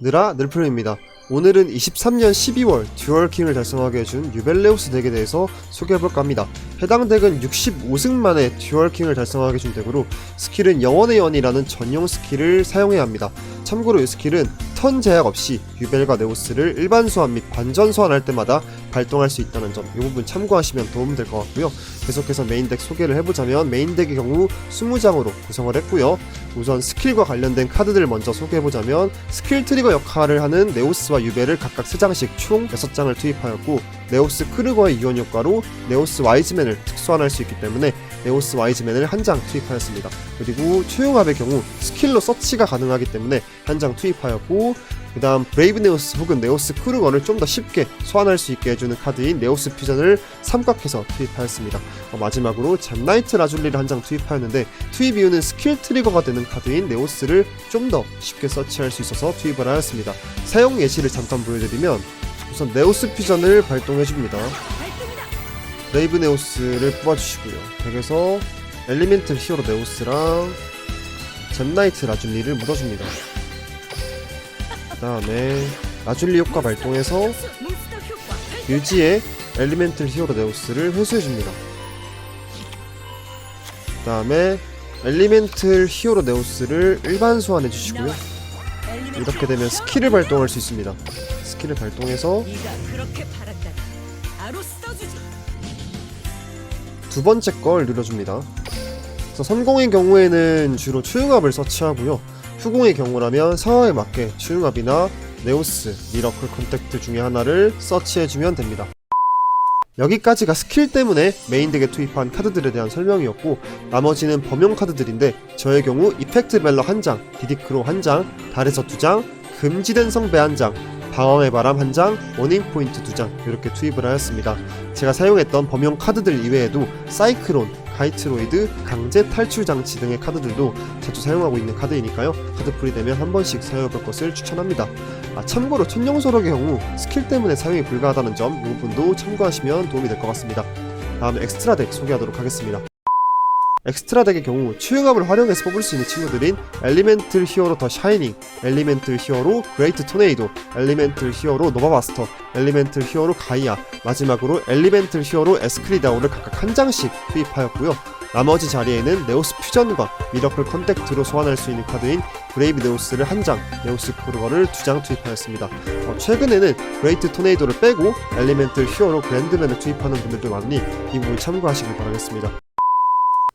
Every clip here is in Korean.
느라 늘프림입니다. 오늘은 23년 12월 듀얼킹을 달성하게 해준 유벨레우스 덱에 대해서 소개해볼까 합니다. 해당 덱은 65승 만에 듀얼킹을 달성하게 해준 덱으로 스킬은 영원의 연이라는 전용 스킬을 사용해야 합니다. 참고로 이 스킬은 턴 제약 없이 유벨과 네오스를 일반 소환 및 반전 소환할 때마다 발동할 수 있다는 점 이 부분 참고하시면 도움될 것 같고요. 계속해서 메인 덱 소개를 해보자면 메인 덱의 경우 20장으로 구성을 했고요. 우선 스킬과 관련된 카드들을 먼저 소개해보자면 스킬 트리거 역할을 하는 네오스와 유벨을 각각 3장씩 총 6장을 투입하였고 네오스 크르거의 유언 효과로 네오스 와이즈맨을 특수환할 수 있기 때문에 네오스 와이즈맨을 한 장 투입하였습니다. 그리고 최용합의 경우 스킬로 서치가 가능하기 때문에 한 장 투입하였고 그 다음 브레이브 네오스 혹은 네오스 크루거를 좀더 쉽게 소환할 수 있게 해주는 카드인 네오스 퓨전을 삼각해서 투입하였습니다. 어, 마지막으로 잼나이트 라줄리를 한 장 투입하였는데 투입 이유는 스킬 트리거가 되는 카드인 네오스를 좀 더 쉽게 서치할 수 있어서 투입을 하였습니다. 사용 예시를 잠깐 보여드리면 우선 네오스 퓨전을 발동해줍니다. 브레이브 네오스를 뽑아주시고요. 덱에서 엘리멘틀 히어로 네오스랑 잼나이트 라줄리를 묻어줍니다. 그 다음에 라줄리 효과 발동해서 유지의 엘리멘틀 히어로 네오스를 회수해줍니다. 그 다음에 엘리멘틀 히어로 네오스를 일반 소환해주시고요. 이렇게 되면 스킬을 발동할 수 있습니다. 스킬을 발동해서 두 번째 걸 눌러줍니다. 그래서 선공의 경우에는 주로 추융합을 서치하고요. 후공의 경우라면 상황에 맞게 추융합이나 네오스, 미러클 컨택트 중에 하나를 서치해주면 됩니다. 여기까지가 스킬 때문에 메인 덱에 투입한 카드들에 대한 설명이었고 나머지는 범용 카드들인데 저의 경우 이펙트 벨러 1장, 디디크로 1장, 달에서 2장, 금지된 성배 1장, 방황의 바람 1장, 워닝 포인트 2장 이렇게 투입을 하였습니다. 제가 사용했던 범용 카드들 이외에도 사이클론, 가이트로이드, 강제 탈출 장치 등의 카드들도 자주 사용하고 있는 카드이니까요. 카드풀이 되면 한 번씩 사용해볼 것을 추천합니다. 아, 참고로 천룡소록의 경우 스킬 때문에 사용이 불가하다는 점 이 부분도 참고하시면 도움이 될 것 같습니다. 다음에 엑스트라 덱 소개하도록 하겠습니다. 엑스트라 덱의 경우 추용합을 활용해서 뽑을 수 있는 친구들인 엘리멘틀 히어로 더 샤이닝, 엘리멘틀 히어로 그레이트 토네이도, 엘리멘틀 히어로 노바바스터, 엘리멘틀 히어로 가이아, 마지막으로 엘리멘틀 히어로 에스크리다오를 각각 한 장씩 투입하였고요. 나머지 자리에는 네오스 퓨전과 미러클 컨택트로 소환할 수 있는 카드인 브레이브 네오스를 한 장, 네오스 크루거를 두 장 투입하였습니다. 어, 최근에는 그레이트 토네이도를 빼고 엘리멘틀 히어로 그랜드맨을 투입하는 분들도 많으니 이 부분 참고하시길 바라겠습니다.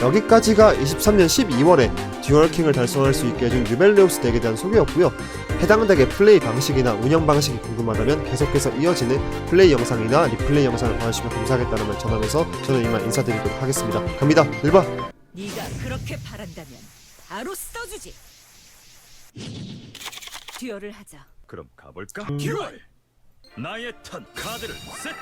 여기까지가 23년 12월에 듀얼킹을 달성할 수 있게 해준 유벨레우스 덱에 대한 소개였고요. 해당 덱의 플레이 방식이나 운영 방식이 궁금하다면 계속해서 이어지는 플레이 영상이나 리플레이 영상을 봐주시면 감사하겠다는 말 전하면서 저는 이만 인사드리도록 하겠습니다. 갑니다. 1번! 네가 그렇게 바란다면 바로 써주지. 듀얼을 하자. 그럼 가볼까? 듀얼! 나의 턴 카드를 세트!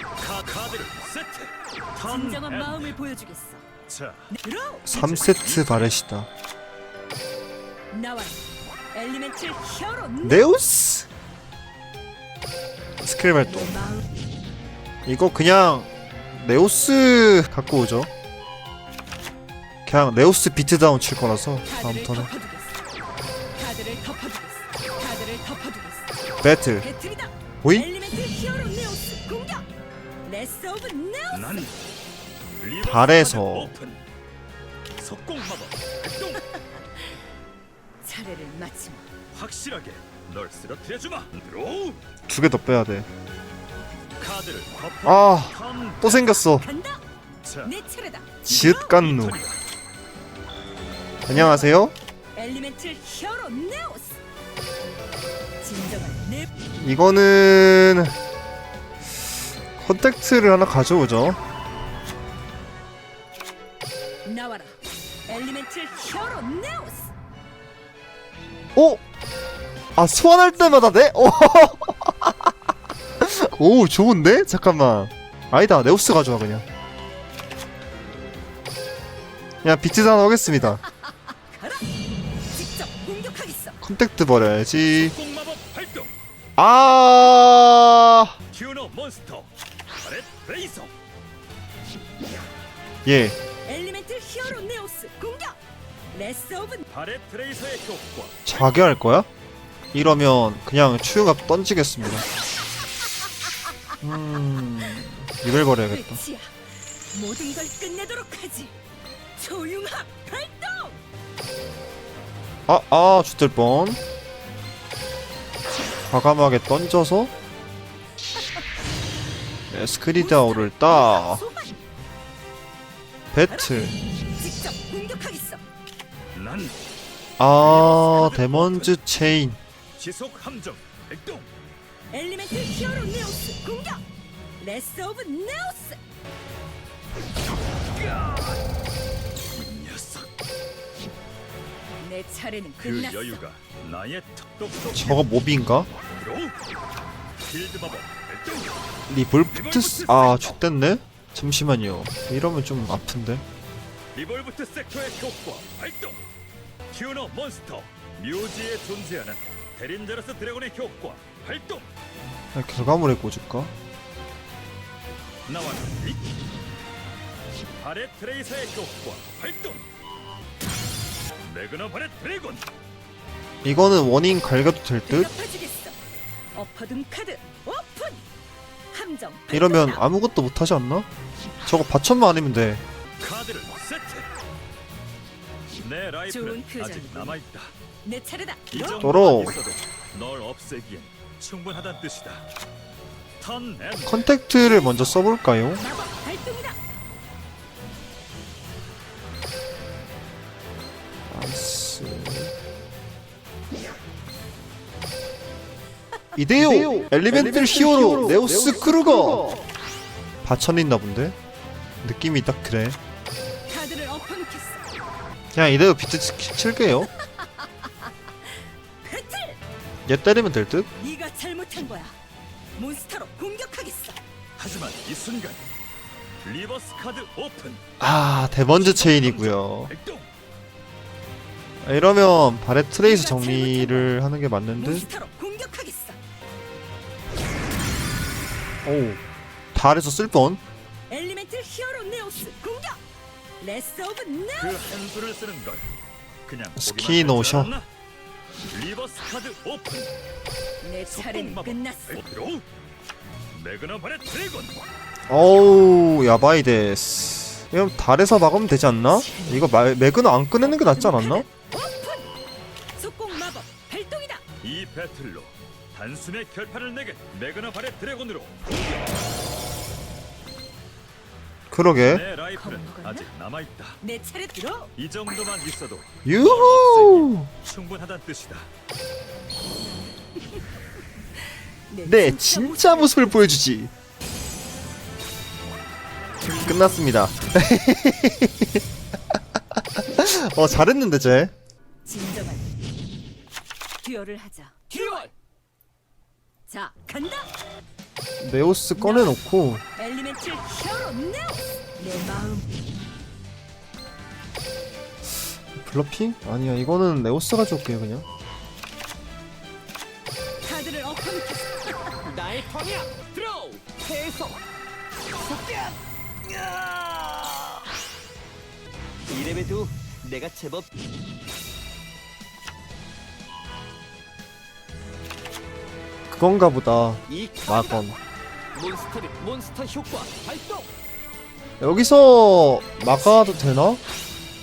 카, 카드를 세트! 턴 진정한 앤- 마음을 보여주겠어. 자, 들어. 3세트 바렛이다. 나와. 엘리멘틀 히어로 네오스! 스킬 발동. 이거 그냥 네오스 갖고 오죠. 그냥 네오스 비트다운 칠 거라서 다음 카드를 턴에 덮어두겠어. 카드를 덮어두겠어. 카드를 덮어두겠어. 배틀 네오스 공격. 레스 오브 네오스. 난 리버스 발에서. 카드 오픈! 석공 마법 발동! 차례를 마치마. 확실하게 널 쓰러뜨려 주마! 드로우! 두개 더 빼야 돼. 카드를 덮어 아, 턴또 생겼어. 간다. 자, 내 차례다. 지읒 깐누. 턴이다. 안녕하세요. 엘리멘틀 히어로 네오스. 진정한 내 이거는 컨택트를 하나 가져오죠. 나와라. 엘리멘틀 히어로 네오스. 오! 아, 소환할 때마다 돼? 오! 오, 좋은데? 잠깐만. 아니다, 네오스 가져와, 그냥. 그냥 하겠습니다. 가라. 직접 공격하겠어. 컨택트 버려야지. 마법! 아, 튜너 몬스터 레이서! 예. 공격. 레스 오브 바렛 레이서의 효과 자기 할 거야? 이러면 그냥 추용합 던지겠습니다. 음, 이걸 버려야겠다. 끝이야. 모든 걸 끝내도록 하지. 조융합 발동. 아, 아, 죽될 뻔. 과감하게 던져서 에스크리다오를 따 소환. 배틀. 직접 공격하겠어. 난 아, 데몬즈 체인. 지속 함정 발동 엘리멘트 히어로 네오스 공격. 레스 오브 네오스. 이 녀석 내 차례는 그 끝났어. 여유가 나의 턱독독 저거 모비인가? 필드 마법 발동 리볼프트스 아, 죽됐네. 잠시만요. 이러면 좀 아픈데. 리볼브트 섹터의 효과 발동 튜너 몬스터 묘지에 존재하는 데린저러스 드래곤의 효과 발동 아, 결과물에 꽂을까? 나와 이 바렛 트레이서의 효과 발동 매그너 바렛 드래곤 이거는 원인 갈겨도 될 듯? 엎어둔 카드 오픈. 함정. 이러면. 아무것도 못하지 않나? 저거 받쳐만 아니면 돼. 카드를 내 라이프는 좋은 아직 표정이군. 남아 있다 내 차례다. 이. 도로. 있어도 널 없애기엔 충분하단 뜻이다 턴 앤. 컨택트를 먼저 써볼까요? 마법 발동이다. 나이스. 이데요 엘리멘틀 히어로 네오스 크루거 받쳐있나 본데? 느낌이 딱 그래 카드를 엎어놓겠어. 그냥 이대로 비트 치- 칠게요. 얘 때리면 될 듯? 네가 잘못한 거야. 몬스터로 공격하겠어. 하지만 이 순간 리버스 카드 오픈 아 데번즈 체인이고요 발동 이러면 바렛 트레이스 정리를 하는 게 맞는 듯? 몬스터로 공격하겠어. 오우 달에서 쓸 뻔 엘리멘트 히어로 네오스. 레스 오브 그 네오스. 한 수를 쓰는 걸 그냥 스키 보기만. 할줄 알았나? 리버스 카드 오픈 내 차례는 속공 마법 끝났어. 바렛 드래곤 어우 야바이 데스 이건 달에서 막으면 되지 않나? 이거 마, 매그너 안 꺼내는 게 낫지 않았나? 오픈. 속공 마법 발동이다. 이 배틀로 단숨에 결판을 내게 바렛 드래곤으로 그러게 내 라이프는? 아직 남아 있다. 내 차례 들어. 이 정도만 있어도 유후! 충분하단 뜻이다. 네 진짜 모습을 보여주지. 끝났습니다. 어 잘했는데 쟤? 진정한 듀얼을 하자. 듀얼! 자 간다. 네오스 꺼내놓고. 엘리멘트 히어로 네오스. 내 마음 블러핑? 아니야 이거는 네오스 가져올게요 그냥 카드를 엎어놓겠어. 나의 턴이야 드로우 계속 속견 이래봬도 내가 제법 그건가 보다 이 카드다 마검 몬스터리 몬스터 효과 발동 여기서 막아도 되나?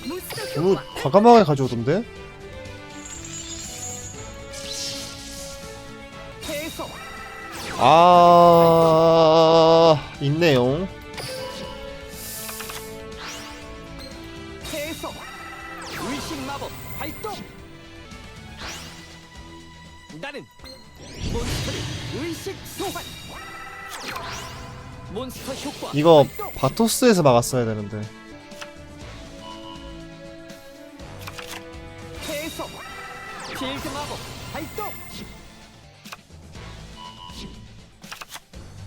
효과. 과감하게 가져오던데? 아 있네요 나는 몬스터를 의식 소환 몬스터 효과 이거 바토스에서 막았어야 되는데 필드 마법 발동!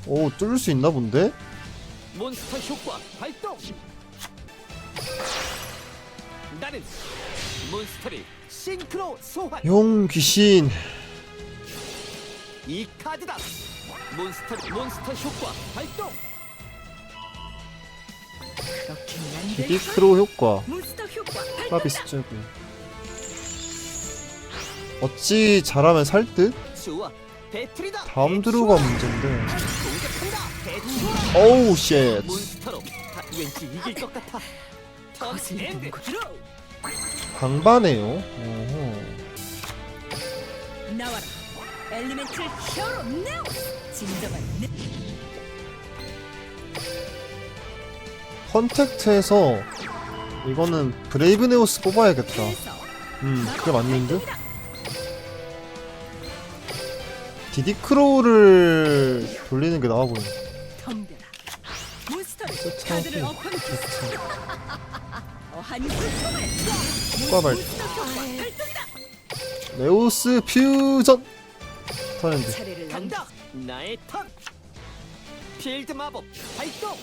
오 뚫을 수 있나 본데? 몬스터 효과 발동! 나는 몬스터를 싱크로 소환! 용 귀신! 이 카드다! 몬스터 몬스터 효과 발동. 비비크로 효과. 몬스터 효과 발동이다. 파비스 쩌고 어찌 잘하면 살 듯? 다음 드루가 문제인데. 어우 쉣. 강바네요. 오호. 나와라. 히어로 진정한 내 컨택트에서 이거는 브레이브네오스 뽑아야겠다. 음 그게 맞는데? 디디크로우를 돌리는 게 나아 보여 덤벼라 몬스터를 세차하고 카드를 엎어놓겠어 세차 어한 불통을 효과 발 몬스터 효과 발동이다 네오스 퓨전 차례를 간다. 나의 턴. 필드 마법 발동.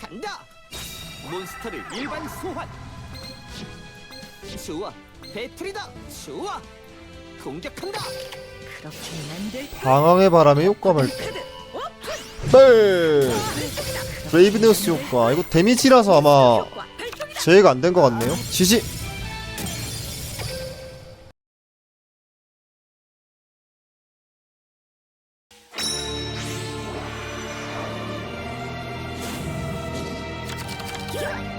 간다. 몬스터를 일반 소환. 좋아. 배틀이다. 좋아. 공격한다. 그렇게는 안될 방황의 바람의 효과를 네! 레이브네우스 효과. 이거 데미지라서 아마 제외가 안 된 것 같네요. 지지! Yeah.